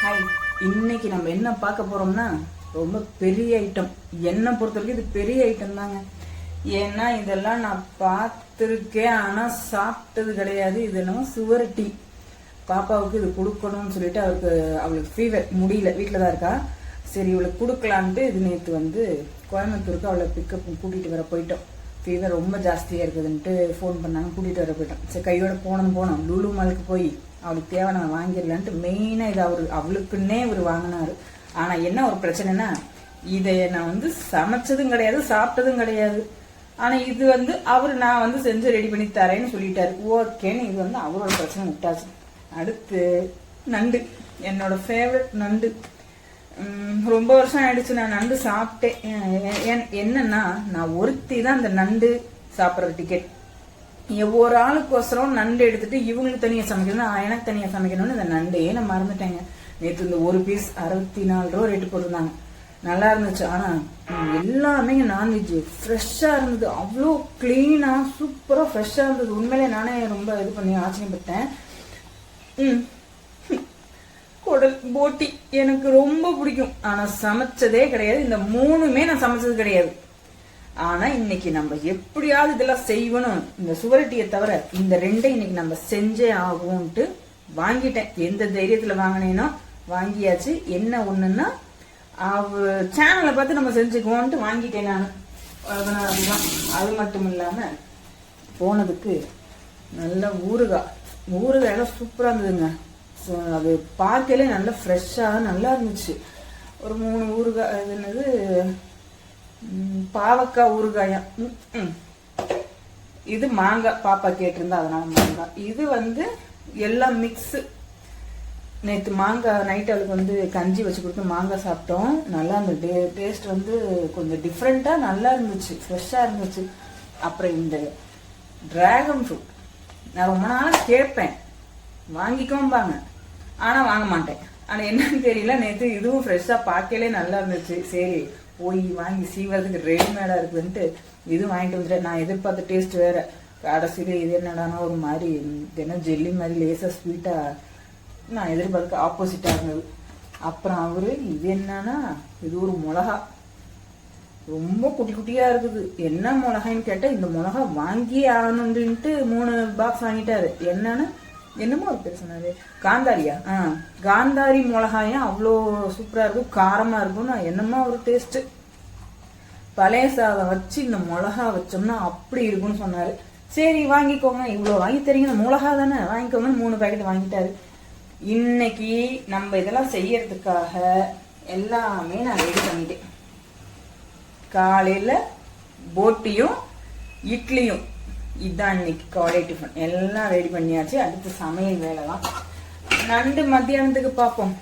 Hi இன்னைக்கு நம்ம என்ன பார்க்க போறோம்னா ரொம்ப பெரிய ஐட்டம் என்னை பொறுத்த வரைக்கும் இது பெரிய ஐட்டம் தாங்க. ஏன்னா இதெல்லாம் நான் பார்த்துருக்கேன் ஆனால் சாப்பிட்டது கிடையாது. இது என்னமோ டீ பாப்பாவுக்கு இது கொடுக்கணும்னு சொல்லிட்டு அவருக்கு அவளுக்கு ஃபீவர் முடியல. வீட்டில் தான் இருக்கா. சரி இவளுக்கு கொடுக்கலான்ட்டு இது நேற்று வந்து கோயம்புத்தூருக்கு அவளை பிக்கப் கூட்டிகிட்டு வர போயிட்டோம். ஃபீவர் ரொம்ப ஜாஸ்தியாக இருக்குதுன்ட்டு ஃபோன் பண்ணாங்க கூட்டிகிட்டு வர போயிட்டோம். சரி கையோட போனோம் போனோம். லூலு மாலுக்கு போய் அவளுக்கு தேவை நான் வாங்கிடலான்ட்டு மெயினாக இது அவர் அவளுக்குன்னே இவர் வாங்கினார். ஆனால் என்ன ஒரு பிரச்சனைனா இதை நான் வந்து சமைச்சதும் கிடையாது சாப்பிட்டதும் கிடையாது. ஆனால் இது வந்து அவர் நான் வந்து செஞ்சு ரெடி பண்ணி தரேன்னு சொல்லிட்டாரு. ஓகேன்னு இது வந்து அவரோட பிரச்சனை விட்டாச்சு. அடுத்து நண்டு. என்னோட ஃபேவரட் நண்டு. ரொம்ப வருஷம் ஆயிடுச்சு நான் நண்டு சாப்பிட்டேன். என்னன்னா நான் ஒருத்தி தான் அந்த நண்டு சாப்பிட்ற டிக்கெட் ஒவ்வொரு ஆளுக்கோசரம் நண்டு எடுத்துட்டு இவங்களுக்கு தனியா சமைக்கணும் எனக்கு தனியா சமைக்கணும்னு இந்த நண்டையே நான் மறந்துட்டேங்க. நேற்று இந்த ஒரு பீஸ் அறுபத்தி நாலு ரூபா ரேட்டு போட்டிருந்தாங்க. நல்லா இருந்துச்சு. ஆனா எல்லாமே நான்வெஜ் ஃப்ரெஷ்ஷா இருந்தது. அவ்வளோ கிளீனா சூப்பரா ஃப்ரெஷ்ஷா இருந்தது. உண்மையிலே நானே ரொம்ப இது பண்ணி ஆச்சரியப்பட்டேன். ம். குடல் போட்டி எனக்கு ரொம்ப பிடிக்கும். ஆனா சமைச்சதே கிடையாது. இந்த மூணுமே நான் சமைச்சது கிடையாது. ஆனா இன்னைக்கு நம்ம எப்படியாவது இதெல்லாம் செய்யணும். இந்த சுவரட்டியை தவிர இந்த ரெண்டை இன்னைக்கு நம்ம செஞ்சே ஆகும்ட்டு வாங்கிட்டேன். எந்த தைரியத்துல வாங்கினேனோ வாங்கியாச்சு. என்ன ஒண்ணுன்னா அவ சேனலை பார்த்து நம்ம செஞ்சுக்குவோன்ட்டு வாங்கிட்டேன் நான். அதனாலதான் அது மட்டும் இல்லாம போனதுக்கு நல்ல ஊறுகாய். ஊறுகாய் எல்லாம் சூப்பரா இருந்ததுங்க. அது பார்க்கலே நல்லா ஃப்ரெஷ்ஷாக நல்லா இருந்துச்சு. ஒரு மூணு ஊறுகாய் என்னது பாவக்காய் ஊறுகாயம். ம். இது மாங்காய் பாப்பா கேட்டிருந்தா அதனால மாங்காய் இது வந்து எல்லாம் மிக்ஸு நேற்று மாங்காய் நைட் அவளுக்கு வந்து கஞ்சி வச்சு கொடுத்து மாங்காய் சாப்பிட்டோம். நல்லா இருந்தது. டேஸ்ட் வந்து கொஞ்சம் டிஃப்ரெண்ட்டாக நல்லா இருந்துச்சு. ஃப்ரெஷ்ஷாக இருந்துச்சு. அப்புறம் இந்த டிராகன் ஃப்ரூட் நான் ரொம்ப நாளாக கேட்பேன். வாங்கிக்கோம்பாங்க. ஆனால் வாங்க மாட்டேன். ஆனால் என்னன்னு தெரியல நேற்று இதுவும் ஃப்ரெஷ்ஷாக பார்க்கலே நல்லா இருந்துச்சு. சரி போய் வாங்கி சீவறதுக்கு ரெடிமேடாக இருக்குதுன்ட்டு இது வாங்கிட்டு வந்துட்டேன். நான் எதிர்பார்த்த டேஸ்ட் வேற. கடைசியில் இது என்னடானா ஒரு மாதிரி தினம் ஜெல்லி மாதிரி லேசாக ஸ்வீட்டாக நான் எதிர்பார்க்க ஆப்போசிட்டாக இருந்தது. அப்புறம் அவரு இது என்னன்னா இது ஒரு மிளகா. ரொம்ப குட்டி குட்டியா இருக்குது. என்ன மிளகான்னு கேட்டா இந்த மிளகா வாங்கியே ஆகணுன்ட்டு மூணு பாக்ஸ் வாங்கிட்டாரு. என்னன்னு என்னமோ ஒரு பேர் சொன்னாரு. காந்தாரியா? ஆ. காந்தாரி மிளகாயும் அவ்வளோ சூப்பராக இருக்கும் காரமாக இருக்கும் நான் என்னமோ ஒரு டேஸ்ட்டு பழைய சாதம் வச்சு இந்த மிளகா வச்சோம்னா அப்படி இருக்கும்னு சொன்னாரு. சரி வாங்கிக்கோங்க. இவ்வளோ வாங்கி தரீங்க. மிளகா தானே? வாங்கிக்கோங்கன்னு மூணு பேக்கெட் வாங்கிட்டாரு. இன்னைக்கு நம்ம இதெல்லாம் செய்யறதுக்காக எல்லாமே நான் ரெடி பண்ணிட்டேன். காலையில் போட்டியும் இட்லியும். இதுதான் இன்னைக்கு காலை டிஃபன் எல்லாம் ரெடி பண்ணியாச்சு. அடுத்து சமையல் வேலை தான் நண்டு மத்தியானத்துக்கு பார்ப்போம்.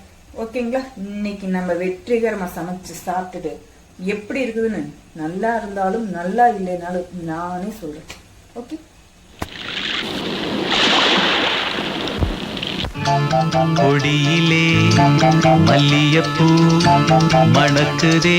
ஓகேங்களா? இன்னைக்கு நம்ம வெற்றிகரமா சமைச்சு சாப்பிட்டுட்டு எப்படி இருக்குதுன்னு நல்லா இருந்தாலும் நல்லா இல்லைனாலும் நானே சொல்றேன். ஓகே? கொடியிலே மல்லியப்பூ மணக்குதே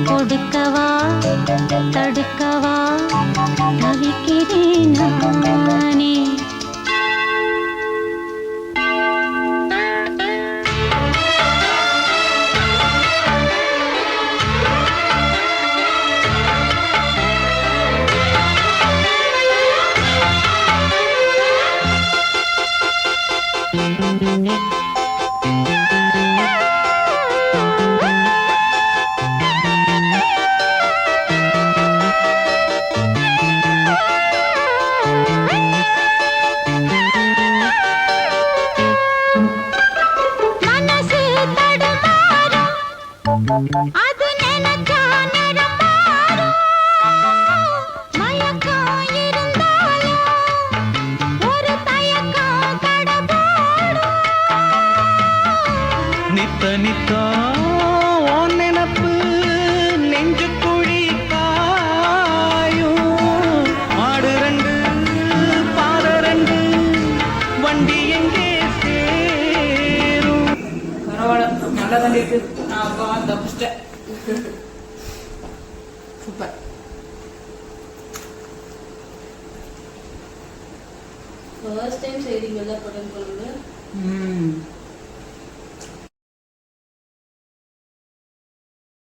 கொடுக்கவா தடுக்கவா தவிக்க நல்லா தான் இருக்கு. நான் வா தப்பிச்சிட்டேன் சூப்பர். ஃபர்ஸ்ட் டைம் செய்றீங்கல்ல புடல் குழம்பு ம்.